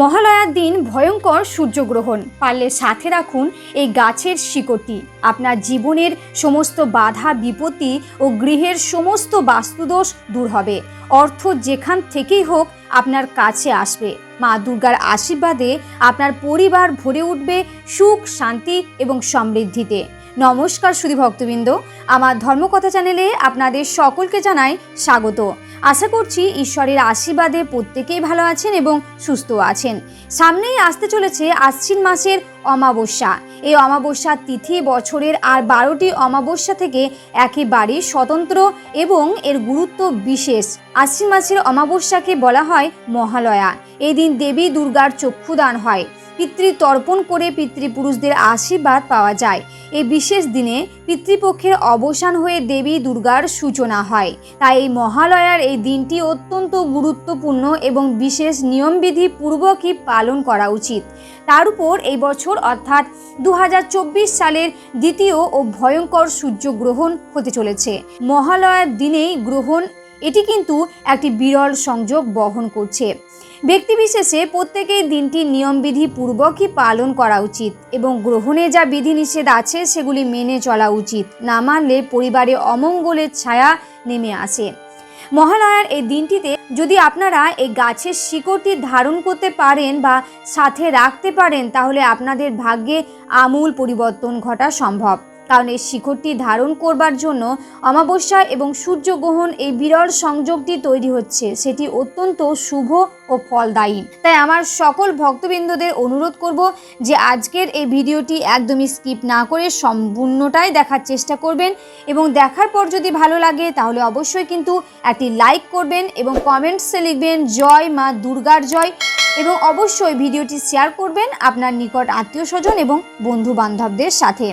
মহালয়ার দিন ভয়ঙ্কর সূর্যগ্রহণ। পারলে সাথে রাখুন এই গাছের শিকড়টি। আপনার জীবনের সমস্ত বাধা, বিপত্তি ও গৃহের সমস্ত বাস্তুদোষ দূর হবে। অর্থ যেখান থেকেই হোক আপনার কাছে আসবে। মা দুর্গার আশীর্বাদে আপনার পরিবার ভরে উঠবে সুখ, শান্তি এবং সমৃদ্ধিতে। নমস্কার সুধী ভক্তবৃন্দ আমার ধর্মকথা চ্যানেলে আপনাদের সকলকে জানাই স্বাগত। আশা করছি ঈশ্বরের আশীর্বাদে প্রত্যেকেই ভালো আছেন এবং সুস্থ আছেন। সামনেই আসতে চলেছে আশ্বিন মাসের অমাবস্যা। এই অমাবস্যার তিথি বছরের আর বারোটি অমাবস্যা থেকে একেবারে স্বতন্ত্র এবং এর গুরুত্ব বিশেষ। আশ্বিন মাসের অমাবস্যাকে বলা হয় মহালয়া। এই দিন দেবী দুর্গার চক্ষুদান হয়। পিতৃতর্পণ করে পিতৃপুরুষদের আশীর্বাদ পাওয়া যায়। এই বিশেষ দিনে পিতৃপক্ষের অবসান হয়ে দেবী দুর্গার সূচনা হয়। তাই এই মহালয়ার এই দিনটি অত্যন্ত গুরুত্বপূর্ণ এবং বিশেষ নিয়মবিধি পূর্বকই পালন করা উচিত। তার উপর এই বছর অর্থাৎ দু হাজার চব্বিশ সালের দ্বিতীয় ও ভয়ঙ্কর সূর্যগ্রহণ হতে চলেছে। মহালয়ার দিনেই গ্রহণ, এটি কিন্তু একটি বিরল সংযোগ বহন করছে। ব্যক্তিবিশেষে প্রত্যেকেই দিনটি নিয়মবিধি পূর্বকই পালন করা উচিত এবং গ্রহণে যা বিধিনিষেধ আছে সেগুলি মেনে চলা উচিত, না মানলে পরিবারে অমঙ্গলের ছায়া নেমে আসে। মহালয়ার এই দিনটিতে যদি আপনারা এই গাছের শিকড়টি ধারণ করতে পারেন বা সাথে রাখতে পারেন, তাহলে আপনাদের ভাগ্যে আমূল পরিবর্তন ঘটা সম্ভব। কারণ এই শিখরটি ধারণ করবার জন্য অমাবস্যা এবং সূর্যগ্রহণ এই বিরল সংযোগটি তৈরি হচ্ছে। সেটি অত্যন্ত শুভ ও ফলদায়ী। তাই আমার সকল ভক্তবৃন্দদের অনুরোধ করব যে আজকের এই ভিডিওটি একদমই স্কিপ না করে সম্পূর্ণটাই দেখার চেষ্টা করবেন এবং দেখার পর যদি ভালো লাগে তাহলে অবশ্যই কিন্তু একটি লাইক করবেন এবং কমেন্টসে লিখবেন, জয় মা দুর্গার জয় এবং অবশ্যই ভিডিওটি শেয়ার করবেন আপনার নিকট আত্মীয় স্বজন এবং বন্ধু বান্ধবদের সাথে।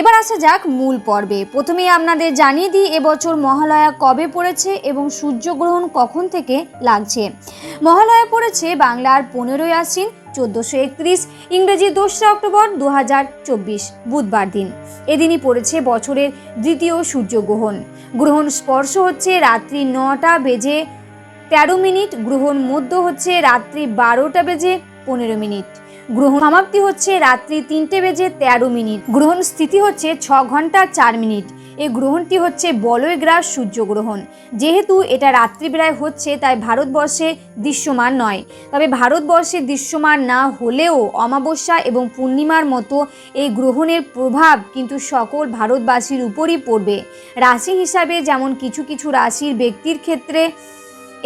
এবার আসা যাক মূল পর্বে। প্রথমেই আপনাদের জানিয়ে দিই, এবছর মহালয়া কবে পড়েছে এবং সূর্যগ্রহণ কখন থেকে লাগছে? মহালয়া পড়েছে বাংলার পনেরোই আশ্বিন, চোদ্দোশো একত্রিশ, ইংরেজি দোসরা অক্টোবর দু হাজার চব্বিশ, বুধবার দিন। এদিনই পড়েছে বছরের দ্বিতীয় সূর্যগ্রহণ। গ্রহণ স্পর্শ হচ্ছে রাত্রি নটা বেজে তেরো মিনিট, গ্রহণ মধ্য হচ্ছে রাত্রি বারোটা বেজে পনেরো মিনিট। গ্রহণ সমাপ্তি হচ্ছে রাত্রি তিনটে বেজে তেরো মিনিট। গ্রহণ স্থিতি হচ্ছে ছ ঘণ্টা চার মিনিট। এই গ্রহণটি হচ্ছে বলয় গ্রাস সূর্যগ্রহণ। যেহেতু এটা রাত্রিবেলায় হচ্ছে, তাই ভারতবর্ষে দৃশ্যমান নয়। তবে ভারতবর্ষে দৃশ্যমান না হলেও অমাবস্যা এবং পূর্ণিমার মতো এই গ্রহণের প্রভাব কিন্তু সকল ভারতবাসীর উপরই পড়বে। রাশি হিসাবে যেমন কিছু কিছু রাশির ব্যক্তির ক্ষেত্রে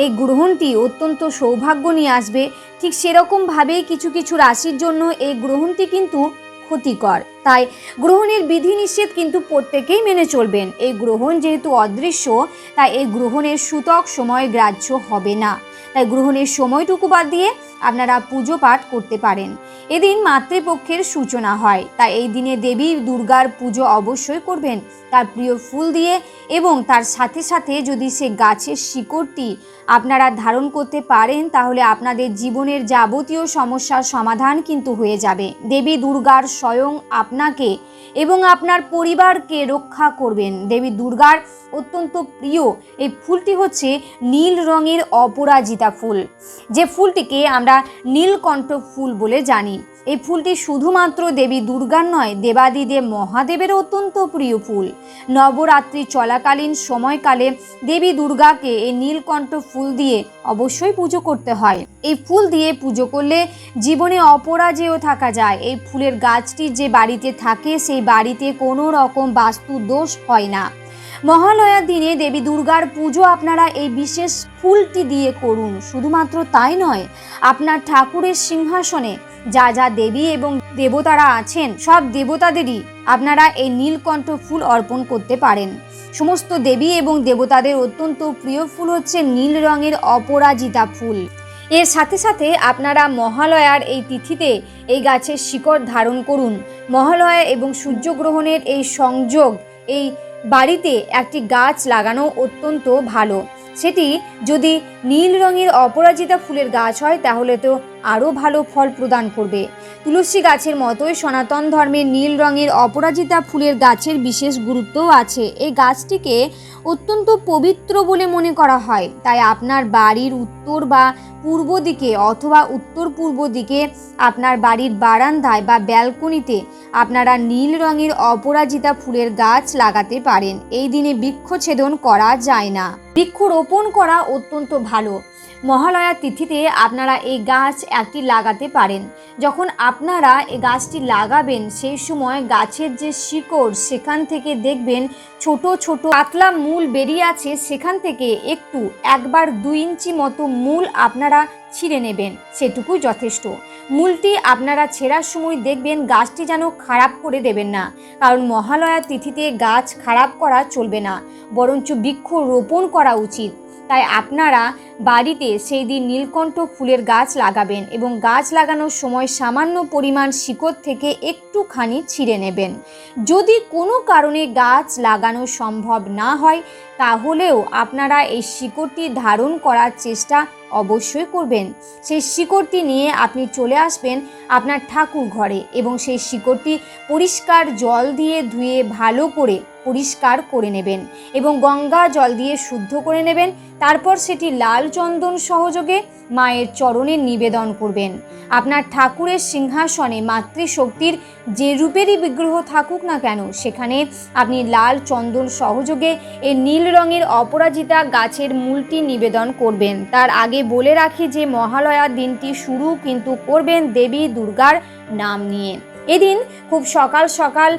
এই গ্রহণটি অত্যন্ত সৌভাগ্য নিয়ে আসবে। ঠিক সেরকমভাবেই কিছু কিছু রাশির জন্য এই গ্রহণটি কিন্তু ক্ষতিকর। তাই গ্রহণের বিধিনিষেধ কিন্তু প্রত্যেকেই মেনে চলবেন। এই গ্রহণ যেহেতু অদৃশ্য, তাই এই গ্রহণের সূতক সময় গ্রাহ্য হবে না। তাই গ্রহণের সময়টুকু বাদ দিয়ে আপনারা পুজো পাঠ করতে পারেন। এদিন মাতৃপক্ষের সূচনা হয়, তাই এই দিনে দেবী দুর্গার পুজো অবশ্যই করবেন। তার প্রিয় ফুল দিয়ে এবং তার সাথে সাথে যদি সে গাছের শিকড়টি আপনারা ধারণ করতে পারেন, তাহলে আপনাদের জীবনের যাবতীয় সমস্যার সমাধান কিন্তু হয়ে যাবে। দেবী দুর্গার স্বয়ং আপনাকে এবং আপনার পরিবারকে রক্ষা করবেন। দেবী দুর্গার অত্যন্ত প্রিয় এই ফুলটি হচ্ছে নীল রঙের অপরাজিতা ফুল। যে ফুলটিকে আমরা নীলকণ্ঠ ফুল বলে জানি। এই ফুলটি শুধুমাত্র দেবী দুর্গার নয়, দেবাদিদেব মহাদেবের অত্যন্ত প্রিয় ফুল। নবরাত্রি চলাকালীন সময়কালে দেবী দুর্গাকে এই নীলকণ্ঠ ফুল দিয়ে অবশ্যই পুজো করতে হয়। এই ফুল দিয়ে পুজো করলে জীবনে অপরাজেয় থাকা যায়। এই ফুলের গাছটি যে বাড়িতে থাকে, সেই বাড়িতে কোনো রকম বাস্তু দোষ হয় না। মহালয়ার দিনে দেবী দুর্গার পুজো আপনারা এই বিশেষ ফুলটি দিয়ে করুন। শুধুমাত্র তাই নয়, আপনার ঠাকুরের সিংহাসনে যা যা দেবী এবং দেবতারা আছেন, সব দেবতাদেরই আপনারা এই নীলকণ্ঠ ফুল অর্পণ করতে পারেন। সমস্ত দেবী এবং দেবতাদের অত্যন্ত প্রিয় ফুল হচ্ছে নীল রঙের অপরাজিতা ফুল। এর সাথে সাথে আপনারা মহালয়ার এই তিথিতে এই গাছের শিকড় ধারণ করুন। মহালয়া এবং সূর্যগ্রহণের এই সংযোগ, এই বাড়িতে একটি গাছ লাগানো অত্যন্ত ভালো। সেটি যদি নীল রঙের অপরাজিতা ফুলের গাছ হয়, তাহলে তো আরও ভালো ফল প্রদান করবে। তুলসী গাছের মতোই সনাতন ধর্মের নীল রঙের অপরাজিতা ফুলের গাছের বিশেষ গুরুত্বও আছে। এই গাছটিকে অত্যন্ত পবিত্র বলে মনে করা হয়। তাই আপনার বাড়ির উত্তর বা পূর্ব দিকে অথবা উত্তর পূর্ব দিকে আপনার বাড়ির বারান্দায় বা ব্যালকনিতে আপনারা নীল রঙের অপরাজিতা ফুলের গাছ লাগাতে পারেন। এই দিনে বৃক্ষছেদন করা যায় না। বৃক্ষরোপণ করা অত্যন্ত ভালো। মহালয়া তিথিতে আপনারা এই গাছ একটি লাগাতে পারেন। যখন আপনারা এই গাছটি লাগাবেন, সেই সময় গাছের যে শিকড়, সেখান থেকে দেখবেন ছোট ছোট পাতলা মূল বেরিয়ে আছে। সেখান থেকে একটু, একবার দুই ইঞ্চি মতো মূল আপনারা ছিঁড়ে নেবেন সেটুকুই যথেষ্ট। মূলটি আপনারা ছেঁড়ার সময় দেখবেন গাছটি যেন খারাপ করে দেবেন না, কারণ মহালয়া তিথিতে গাছ খারাপ করা চলবে না, বরঞ্চ বৃক্ষ রোপণ করা উচিত। তাই আপনারা বাড়িতে সেই দিন নীলকণ্ঠ ফুলের গাছ লাগাবেন এবং গাছ লাগানোর সময় সামান্য পরিমাণ শিকড় থেকে একটুখানি ছিঁড়ে নেবেন। যদি কোনো কারণে গাছ লাগানো সম্ভব না হয়, তাহলেও আপনারা এই শিকড়টি ধারণ করার চেষ্টা অবশ্যই করবেন। সেই শিকড়টি নিয়ে আপনি চলে আসবেন আপনার ঠাকুর ঘরে এবং সেই শিকড়টি পরিষ্কার জল দিয়ে ধুয়ে ভালো করে পরিষ্কার করে নেবেন এবং গঙ্গা জল দিয়ে শুদ্ধ করে নেবেন। তারপর সেটি লাল চন্দন সহযোগে মায়ের চরণে নিবেদন করবেন। আপনার ঠাকুরের সিংহাসনে মাতৃশক্তির যে রূপেরই বিগ্রহ থাকুক না কেন, সেখানে আপনি লাল চন্দন সহযোগে এই নীল রঙের অপরাজিতা গাছের মূলটি নিবেদন করবেন। তার আগে বলে রাখি যে মহালয়া দিনটি শুরু কিন্তু করবেন দেবী দুর্গার নাম নিয়ে। এদিন খুব সকাল সকাল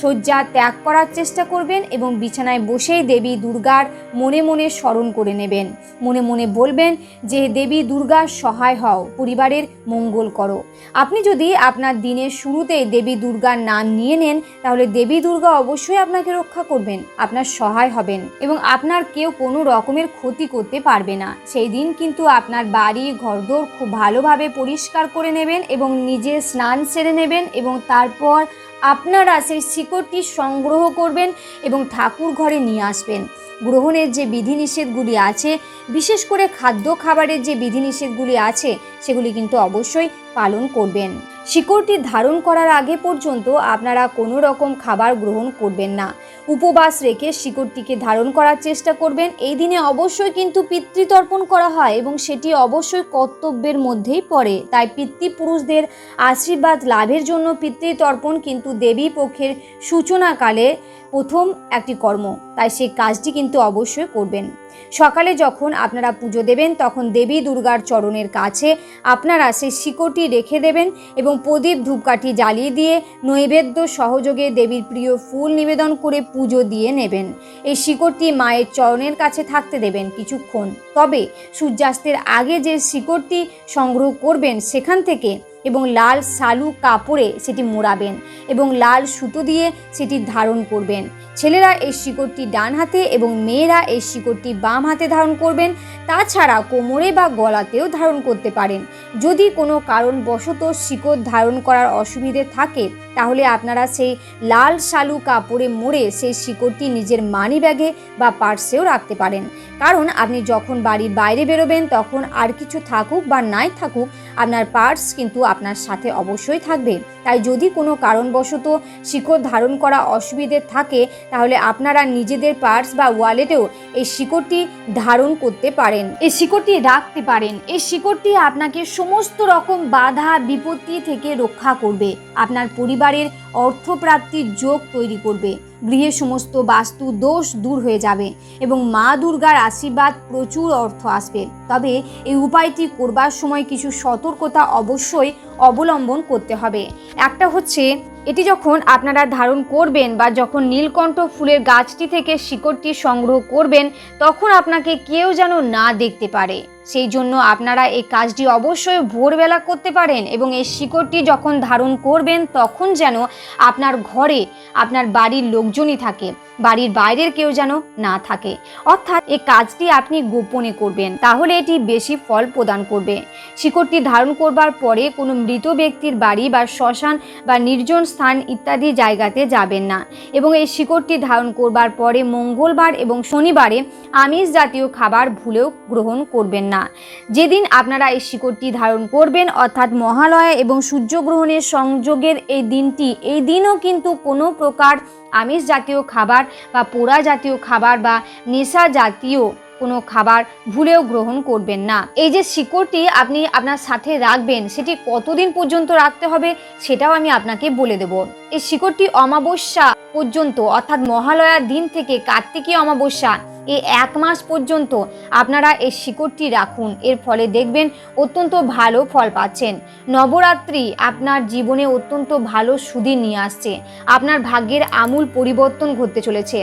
শয্যা ত্যাগ করার চেষ্টা করবেন এবং বিছানায় বসেই দেবী দুর্গার মনে মনে স্মরণ করে নেবেন। মনে মনে বলবেন যে, দেবী দুর্গার সহায় হও, পরিবারের মঙ্গল করো। আপনি যদি আপনার দিনের শুরুতেই দেবী দুর্গার নাম নিয়ে নেন, তাহলে দেবী দুর্গা অবশ্যই আপনাকে রক্ষা করবেন, আপনার সহায় হবেন এবং আপনার কেউ কোনো রকমের ক্ষতি করতে পারবে না। সেই দিন কিন্তু আপনার বাড়ি, ঘরদোর খুব ভালোভাবে পরিষ্কার করে নেবেন এবং নিজে স্নান সেরে নেবেন এবং তারপর আপনারা সেই শিকড়টি সংগ্রহ করবেন এবং ঠাকুর ঘরে নিয়ে আসবেন। গ্রহণের যে বিধিনিষেধগুলি আছে, বিশেষ করে খাদ্য খাবারের যে বিধিনিষেধগুলি আছে, সেগুলি কিন্তু অবশ্যই পালন করবেন। শিকড়টি ধারণ করার আগে পর্যন্ত আপনারা কোনো রকম খাবার গ্রহণ করবেন না। উপবাস রেখে শিকড়টিকে ধারণ করার চেষ্টা করবেন। এই দিনে অবশ্যই কিন্তু পিতৃতর্পণ করা হয় এবং সেটি অবশ্যই কর্তব্যের মধ্যেই পড়ে। তাই পিতৃপুরুষদের আশীর্বাদ লাভের জন্য পিতৃতর্পণ কিন্তু দেবী পক্ষের সূচনাকালে প্রথম একটি কর্ম। তাই সেই কাজটি কিন্তু অবশ্যই করবেন। সকালে যখন আপনারা পুজো দেবেন, তখন দেবী দুর্গার চরণের কাছে আপনারা সেই শিকড়টি রেখে দেবেন এবং প্রদীপ ধূপকাঠি জ্বালিয়ে দিয়ে নৈবেদ্য সহযোগে দেবীর প্রিয় ফুল নিবেদন করে পুজো দিয়ে নেবেন। এই শিকড়টি মায়ের চরণের কাছে থাকতে দেবেন কিছুক্ষণ। তবে সূর্যাস্তের আগে যে শিকড়টি সংগ্রহ করবেন, সেখান থেকে এবং লাল সালু কাপড়ে সেটি মোড়াবেন এবং লাল সুতো দিয়ে সেটি ধারণ করবেন। ছেলেরা এই শিকড়টি ডান হাতে এবং মেয়েরা এই শিকড়টি বাম হাতে ধারণ করবেন। তাছাড়া কোমরে বা গলাতেও ধারণ করতে পারেন। যদি কোনো কারণবশত শিকড় ধারণ করার অসুবিধে থাকে, তাহলে আপনারা সেই লাল শালু কাপড়ে মোড়ে সেই শিকড়টি নিজের মানি ব্যাগে বা পার্সেও রাখতে পারেন। কারণ আপনি যখন বাড়ির বাইরে বেরোবেন, তখন আর কিছু থাকুক বা নাই থাকুক আপনার পার্স কিন্তু আপনার সাথে অবশ্যই থাকবে। তাই যদি কোনো কারণবশত শিকড় ধারণ করা অসুবিধে থাকে, তাহলে আপনারা নিজেদের পার্স বা ওয়ালেটেও এই শিকড়টি ধারণ করতে পারেন। এই শিকড়টি রাখতে পারেন। এই শিকড়টি আপনাকে সমস্ত রকম বাধা, বিপত্তি থেকে রক্ষা করবে। আপনার পরিবারের অর্থপ্রাপ্তির যোগ তৈরি করবে। গৃহে সমস্ত বাস্তু দোষ দূর হয়ে যাবে এবং মা দুর্গার আশীর্বাদ প্রচুর অর্থ আসবে। তবে এই উপায়টি করবার সময় কিছু সতর্কতা অবশ্যই অবলম্বন করতে হবে। একটা হচ্ছে, এটি যখন আপনারা ধারণ করবেন বা যখন নীলকণ্ঠ ফুলের গাছটি থেকে শিকড়টি সংগ্রহ করবেন, তখন আপনাকে কেউ যেন না দেখতে পারে। সেই জন্য আপনারা এই কাজটি অবশ্যই ভোরবেলা করতে পারেন এবং এই শিকড়টি যখন ধারণ করবেন, তখন যেন আপনার ঘরে আপনার বাড়ির লোকজনই থাকে। বাড়ির বাইরের কেউ যেন না থাকে। অর্থাৎ এই কাজটি আপনি গোপনে করবেন, তাহলে এটি বেশি ফল প্রদান করবে। শিকড়টি ধারণ করবার পরে কোনো মৃত ব্যক্তির বাড়ি বা শ্মশান বা নির্জন স্থান ইত্যাদি জায়গাতে যাবেন না এবং এই শিকড়টি ধারণ করবার পরে মঙ্গলবার এবং শনিবারে আমিষ জাতীয় খাবার ভুলেও গ্রহণ করবেন না। যেদিন আপনারা এই শিকড়টি ধারণ করবেন, অর্থাৎ মহালয়া এবং সূর্যগ্রহণের সংযোগের এই দিনটি, এই দিনও কিন্তু কোনো প্রকার আমিষ জাতীয় খাবার বা পোড়া জাতীয় খাবার বা নেশা জাতীয় কোনো খাবার ভুলেও গ্রহণ করবেন না। এই যে শিকড়টি আপনি আপনার সাথে রাখবেন, সেটি কতদিন পর্যন্ত রাখতে হবে সেটাও আমি আপনাকে বলে দেব। এই শিকড়টি অমাবস্যা পর্যন্ত অর্থাৎ মহালয়ার দিন থেকে কার্তিকী অমাবস্যা এই এক মাস পর্যন্ত আপনারা এই শিকড়টি রাখুন। এর ফলে দেখবেন অত্যন্ত ভালো ফল পাচ্ছেন। নবরাত্রি আপনার জীবনে অত্যন্ত ভালো সুদিন নিয়ে আসছে। আপনার ভাগ্যের আমূল পরিবর্তন ঘটতে চলেছে।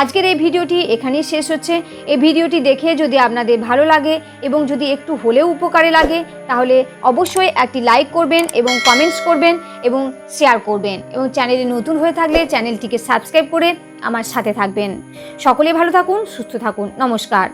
আজকের এই ভিডিওটি এখানেই শেষ হচ্ছে। এই ভিডিওটি দেখে যদি আপনাদের ভালো লাগে এবং যদি একটু হলেও উপকারে লাগে, তাহলে অবশ্যই একটি লাইক করবেন এবং কমেন্টস করবেন এবং শেয়ার করবেন। এবং চ্যানেলে নতুন হয়ে থাকলে চ্যানেলটিকে সাবস্ক্রাইব করে আমার সাথে থাকবেন। সকলে ভালো থাকুন সুস্থ থাকুন। নমস্কার।